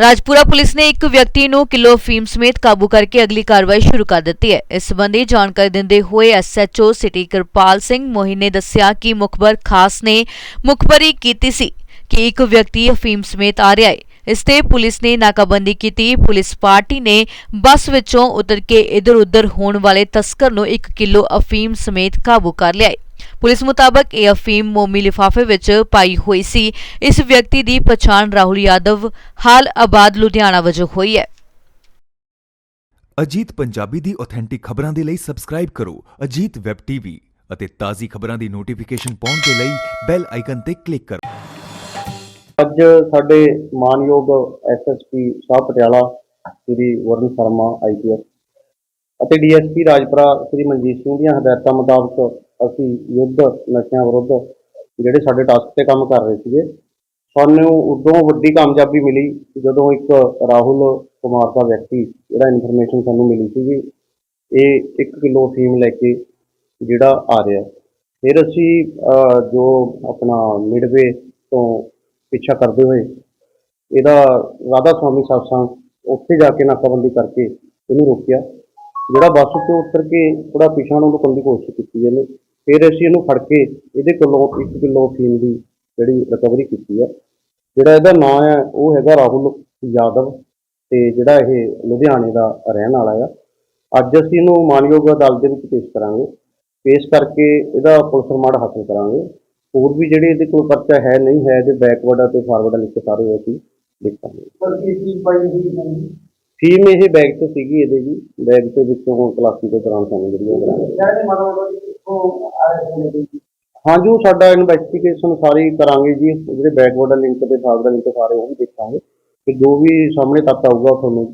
Rajpura police ਨੇ ਇੱਕ ਵਿਅਕਤੀ ਨੂੰ ਕਿਲੋ ਫੀਮ ਸਮੇਤ ਕਾਬੂ ਕਰਕੇ ਅਗਲੀ ਕਾਰਵਾਈ ਸ਼ੁਰੂ ਕਰ ਦਿੱਤੀ ਹੈ। ਇਸ ਸੰਬੰਧੀ ਜਾਣਕਾਰੀ ਦਿੰਦੇ ਹੋਏ ਐਸਐਚਓ ਸਿਟੀ ਕਿਰਪਾਲ ਸਿੰਘ ਮੋਹੀ ਨੇ ਦੱਸਿਆ ਕਿ ਮੁਖਬਰ ਖਾਸ ਨੇ ਮੁਖਬਰੀ ਕੀਤੀ ਸੀ ਕਿ ਇੱਕ ਵਿਅਕਤੀ ਅਫੀਮ ਸਮੇਤ ਆ ਰਿਹਾ ਹੈ। ਇਸ ਤੇ ਪੁਲਿਸ ਨੇ ਨਾਕਾਬੰਦੀ ਕੀਤੀ। ਪੁਲਿਸ ਪਾਰਟੀ ਨੇ ਬੱਸ ਵਿੱਚੋਂ ਉਤਰ ਕੇ ਇਧਰ-ਉਧਰ ਹੋਣ ਵਾਲੇ ਤਸਕਰ ਨੂੰ 1 ਕਿਲੋ ਅਫੀਮ ਸਮੇਤ ਕਾਬੂ ਕਰ ਲਿਆ ਹੈ। ਪੁਲਿਸ ਮੁਤਾਬਕ ਇਹ ਅਫੀਮ ਮੋਮੀ ਲਿਫਾਫੇ ਵਿੱਚ ਪਾਈ ਹੋਈ ਸੀ। ਇਸ ਵਿਅਕਤੀ ਦੀ ਪਛਾਣ ਰਾਹੁਲ ਯਾਦਵ ਹਾਲ ਆਬਾਦ ਲੁਧਿਆਣਾ ਵਜੋਂ ਹੋਈ ਹੈ। ਅਜੀਤ ਪੰਜਾਬੀ ਦੀ ਆਥੈਂਟਿਕ ਖਬਰਾਂ ਦੇ ਲਈ ਸਬਸਕ੍ਰਾਈਬ ਕਰੋ ਅਜੀਤ ਵੈਬ ਟੀਵੀ ਅਤੇ ਤਾਜ਼ੀ ਖਬਰਾਂ ਦੀ ਨੋਟੀਫਿਕੇਸ਼ਨ ਪਾਉਣ ਦੇ ਲਈ ਬੈਲ ਆਈਕਨ ਤੇ ਕਲਿੱਕ ਕਰੋ। ਅੱਜ ਸਾਡੇ ਮਾਨਯੋਗ ਐਸਐਸਪੀ ਸਾਹਿਬ ਪਟਿਆਲਾ ਸ੍ਰੀ ਵਰਨ ਸ਼ਰਮਾ ਆਈਪੀਐਸ ਅਤੇ ਡੀਐਸਪੀ ਰਾਜਪੁਰਾ ਸ੍ਰੀ ਮਨਜੀਤ ਸਿੰਘ ਦੀਆਂ ਹਦਾਇਤਾਂ ਮੁਤਾਬਕ ਅਸੀਂ ਯੁੱਧ, ਨਸ਼ਿਆਂ ਵਿਰੁੱਧ ਜਿਹੜੇ ਸਾਡੇ ਟਾਸਕ ਤੇ ਕੰਮ ਕਰ ਰਹੇ ਸੀਗੇ, ਸਾਨੂੰ ਉਦੋਂ ਵੱਡੀ ਕਾਮਯਾਬੀ ਮਿਲੀ ਜਦੋਂ ਇੱਕ ਰਾਹੁਲ ਕੁਮਾਰ ਦਾ ਵਿਅਕਤੀ ਜਿਹੜਾ ਇਨਫੋਰਮੇਸ਼ਨ ਸਾਨੂੰ ਮਿਲੀ ਸੀਗੀ, ਇਹ 1 ਕਿਲੋ ਫੀਮ ਲੈ ਕੇ ਜਿਹੜਾ ਆ ਰਿਹਾ। ਫਿਰ ਅਸੀਂ ਜੋ ਆਪਣਾ ਮਿਡਵੇ ਤੋਂ ਪਿੱਛਾ ਕਰਦੇ ਹੋਏ, ਇਹਦਾ ਰਾਧਾ ਸਵਾਮੀ satsang ਉੱਥੇ ਜਾ ਕੇ ਨਾਕਾਬੰਦੀ ਕਰਕੇ ਇਹਨੂੰ ਰੋਕਿਆ, ਜਿਹੜਾ ਬੱਸ ਤੋਂ ਉਤਰ ਕੇ ਥੋੜਾ ਪਿਛਾਂ ਨੂੰ ਲੁਕਣ ਦੀ ਕੋਸ਼ਿਸ਼ ਕੀਤੀ ਇਹਨੇ। ਫਿਰ ਅਸੀਂ ਇਹਨੂੰ ਫੜ ਕੇ ਇਹਦੇ ਕੋਲੋਂ 1 ਕਿਲੋ ਫੀਮ ਦੀ ਜਿਹੜੀ ਰਿਕਵਰੀ ਕੀਤੀ ਹੈ ਜਿਹੜਾ ਇਹਦਾ ਨਾਮ ਹੈ ਉਹ ਹੈਗਾ ਰਾਹੁਲ ਯਾਦਵ ਤੇ ਜਿਹੜਾ ਇਹ ਲੁਧਿਆਣੇ ਦਾ ਰਹਿਣ ਵਾਲਾ ਆ। ਅੱਜ ਅਸੀਂ ਇਹਨੂੰ ਮਾਨਯੋਗ ਅਦਾਲਤ ਦੇ ਵਿੱਚ ਪੇਸ਼ ਕਰਾਂਗੇ। ਪੇਸ਼ ਕਰਕੇ ਇਹਦਾ ਪੁਲਿਸ ਰਿਮਾਂਡ ਹਾਸਲ ਕਰਾਂਗੇ। ਹੋਰ ਵੀ ਜਿਹੜੇ ਇਹਦੇ ਕੋਲ ਪਰਚਾ ਹੈ ਨਹੀਂ ਹੈ ਇਹਦੇ ਬੈਕਵਰਡ ਅਤੇ ਫਾਰਵਰਡ ਲਿਖ ਕੇ ਸਾਰੇ ਅਸੀਂ ਦੇਖਾਂਗੇ ਪਰ ਕੀ ਚੀਜ਼ ਪਾਈ ਹੋਈ ਹੈ ਫੀਮ ਇਹ ਬੈਗ 'ਚ ਸੀਗੀ ਇਹਦੇ ਜੀ। ਬੈਗ ਦੇ ਵਿੱਚੋਂ ਤਲਾਸ਼ੀ ਦੇ ਦੌਰਾਨ ਸਾਨੂੰ ਜਿਹੜੀਆਂ ਕਰਾਂਗੇ ਜਿਹੜੇ ਮਤਲਬ ਹਾਂਜੀ, ਉਹ ਸਾਡਾ ਇਨਵੈਸਟੀਗੇਸ਼ਨ ਸਾਰੀ ਕਰਾਂਗੇ ਜੀ। ਜਿਹੜੇ ਬੈਕਵਰਡ ਲਿੰਕ ਤੇ ਫਾਰਵਰਡ ਲਿੰਕ ਸਾਰੇ ਉਹ ਵੀ ਦੇਖਾਂਗੇ। ਤੇ ਜੋ ਵੀ ਸਾਹਮਣੇ ਤੱਕ ਆਊਗਾ ਤੁਹਾਨੂੰ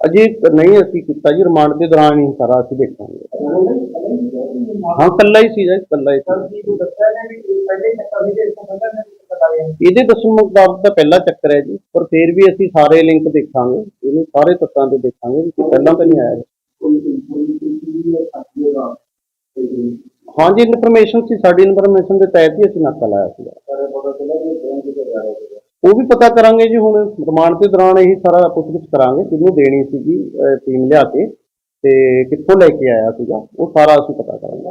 ਅਜੇ ਨਹੀਂ ਅਸੀਂ ਕੀਤਾ ਜੀ ਰਿਮਾਂਡ ਦੇ ਦੌਰਾਨ ਹੀ ਸਾਰਾ ਅਸੀਂ ਦੇਖਾਂਗੇ। ਹਾਂ ਕੱਲਾ ਹੀ ਸੀ ਜੀ ਕੱਲਾ ਹੀ ਇਹਦੇ ਦੱਸਣ ਮੁਤਾਬਕ ਤਾਂ ਪਹਿਲਾ ਚੱਕਰ ਹੈ ਜੀ, ਪਰ ਫਿਰ ਵੀ ਅਸੀਂ ਸਾਰੇ ਲਿੰਕ ਦੇਖਾਂਗੇ। ਇਹਨੂੰ ਸਾਰੇ ਤੱਤਾਂ ਤੇ ਦੇਖਾਂਗੇ ਵੀ ਪਹਿਲਾਂ ਤਾਂ ਨਹੀਂ ਆਇਆ। ਹਾਂਜੀ ਇਨਫੋਰਮੇਸ਼ਨ ਸੀ, ਸਾਡੀ ਇਨਫੋਰਮੇਸ਼ਨ ਦੇ ਤਹਿਤ ਹੀ ਅਸੀਂ ਨਾਕਾ ਲਾਇਆ ਸੀਗਾ। ਉਹ ਵੀ ਪਤਾ ਕਰਾਂਗੇ ਜੀ, ਹੁਣ ਰਿਮਾਂਡ ਦੇ ਦੌਰਾਨ ਇਹੀ ਸਾਰਾ ਪੁੱਛਗਿੱਛ ਕਰਾਂਗੇ, ਕਿਹਨੂੰ ਦੇਣੀ ਸੀਗੀ ਟੀਮ ਲਿਆ ਕੇ ਤੇ ਕਿੱਥੋਂ ਲੈ ਕੇ ਆਇਆ ਸੀਗਾ, ਉਹ ਸਾਰਾ ਅਸੀਂ ਪਤਾ ਕਰਾਂਗੇ।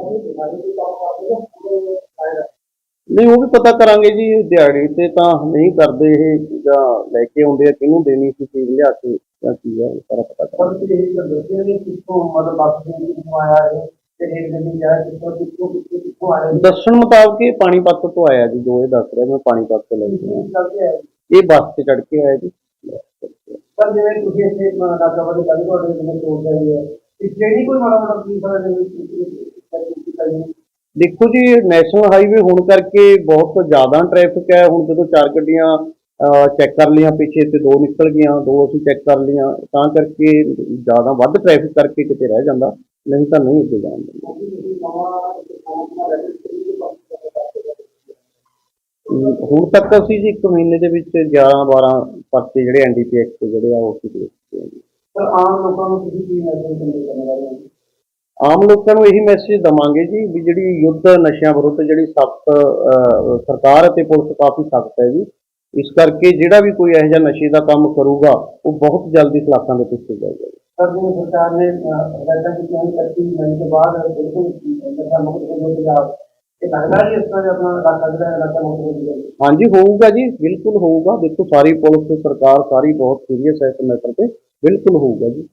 ਨਹੀਂ ਉਹ ਵੀ ਪਤਾ ਕਰਾਂਗੇ ਜੀ ਦਿਹਾੜੀ ਤੇ ਤਾਂ ਨਹੀਂ ਕਰਦੇ ਇਹ ਜਾਂ ਲੈ ਕੇ ਆਉਂਦੇ ਆ ਕਿਹਨੂੰ ਦੇਣੀ ਸੀ ਚੀਜ਼ ਲਿਆ ਕੇ ਜਾਂ ਕੀ ਹੈ ਸਾਰਾ ਪਤਾ ਕਰਾਂਗੇ। ਪਰ ਇਹ ਦੱਸਿਆ ਨੇ ਕਿੱਥੋਂ ਮਤਲਬ ਦੇ ਕਿੱਥੋਂ ਆਇਆ ਹੈ ਤੇ ਇਹ ਗੱਡੀ ਜਾ ਕਿੱਥੋਂ ਕਿੱਥੋਂ ਕਿੱਥੋਂ ਕਿੱਥੋਂ ਆਇਆ ਹੈ ਦੱਸਣ ਮੁਤਾਬਕ ਇਹ ਪਾਣੀਪਤ ਤੋਂ ਆਇਆ ਜੀ ਜੋ ਇਹ ਦੱਸ ਰਿਹਾ ਮੈਂ ਪਾਣੀਪਤ ਤੋਂ ਲੈ ਕੇ ਇਹ ਬੱਸ ਤੇ ਚੜ ਕੇ ਆਇਆ ਜੀ। ਪਰ ਜਿਵੇਂ ਤੁਸੀਂ ਇੱਥੇ ਨਾਕਾਬੰਦੀ ਕਰ ਤੁਹਾਡੇ ਜਿਵੇਂ ਸੋਚ ਰਹੀ ਹੈ ਕਿ ਜਿਹੜੀ ਕੋਈ ਮਾੜਾ ਮਾੜਾ ਪੁਲਿਸ ਵਾਲਾ ਜਿਵੇਂ ਦੇਖੋ ਜੀ ਨੈਸ਼ਨਲ ਹਾਈਵੇ ਹੋਣ ਕਰਕੇ ਬਹੁਤ ਜ਼ਿਆਦਾ ਟ੍ਰੈਫਿਕ ਹੈ। ਹੁਣ ਜਦੋਂ ਚਾਰ ਗੱਡੀਆਂ ਚੈੱਕ ਕਰ ਲਈਆਂ, ਪਿੱਛੇ ਤੇ ਦੋ ਨਿਕਲ ਗਈਆਂ, ਦੋ ਅਸੀਂ ਚੈੱਕ ਕਰ ਲਈਆਂ, ਤਾਂ ਕਰਕੇ ਜ਼ਿਆਦਾ ਵੱਧ ਟ੍ਰੈਫਿਕ ਕਰਕੇ ਕਿਤੇ ਰਹਿ ਜਾਂਦਾ। ਨਹੀਂ ਤਾਂ ਨਹੀਂ ਅੱਗੇ ਜਾਣ ਹੁਣ ਤੱਕ ਅਸੀਂ ਜੀ ਇੱਕ ਮਹੀਨੇ ਦੇ ਵਿੱਚ 11 12 ਪਰਚੇ ਜਿਹੜੇ ਐਨਡੀਪੀਐਕਸ ਜਿਹੜੇ ਆ ਉਹ ਅਸੀਂ ਦੇ ਚੁੱਕੇ ਹਾਂ ਆਮ ਲੋਕਾਂ ਨੂੰ ਤੁਸੀਂ ਕੀ ਮੈਸੇਜ ਦਿੰਦੇ ਹੋ? ਆਮ ਲੋਕਾਂ ਨੂੰ ਇਹੀ ਮੈਸੇਜ ਦਵਾਂਗੇ ਜੀ ਵੀ ਜਿਹੜੀ ਯੁੱਧ ਨਸ਼ਿਆਂ ਵਿਰੁੱਧ ਜਿਹੜੀ ਸਖਤ ਸਰਕਾਰ ਅਤੇ ਪੁਲਿਸ ਕਾਫੀ ਸਖਤ ਹੈ ਜੀ ਇਸ ਕਰਕੇ ਜਿਹੜਾ ਵੀ ਕੋਈ ਇਹੋ ਜਿਹਾ ਨਸ਼ੇ ਦਾ ਕੰਮ ਕਰੂਗਾ ਉਹ ਬਹੁਤ ਜਲਦੀ ਸਲਾਖਾਂ ਦੇ ਪਿੱਛੇ ਜਾਏਗਾ। ਸਰ ਸਰਕਾਰ ਨੇ ਹਦਾਇਤਾਂ ਕੀਤੀਆਂ ਹਨ ਕੱਤੀ ਮਹੀਨੇ ਤੋਂ ਬਾਅਦ ਬਿਲਕੁਲ ਨਸ਼ਾ ਮੁਕਤ ਹੋ ਪੰਜਾਬ ਇਹ ਲੱਗਦਾ ਜੀ ਇਸ ਤਰ੍ਹਾਂ ਆਪਣਾ ਇਲਾਕਾ ਜਿਹੜਾ ਇਲਾਕਾ ਮੁਕਤ ਹੋ ਜਾਏਗਾ ਹਾਂਜੀ ਹੋਊਗਾ ਜੀ ਬਿਲਕੁਲ ਹੋਊਗਾ। ਦੇਖੋ ਸਾਰੀ ਪੁਲਿਸ ਤੇ ਸਰਕਾਰ ਸਾਰੀ ਬਹੁਤ ਸੀਰੀਅਸ ਹੈ ਇਸ ਮੈਟਰ ਤੇ ਬਿਲਕੁਲ ਹੋਊਗਾ ਜੀ।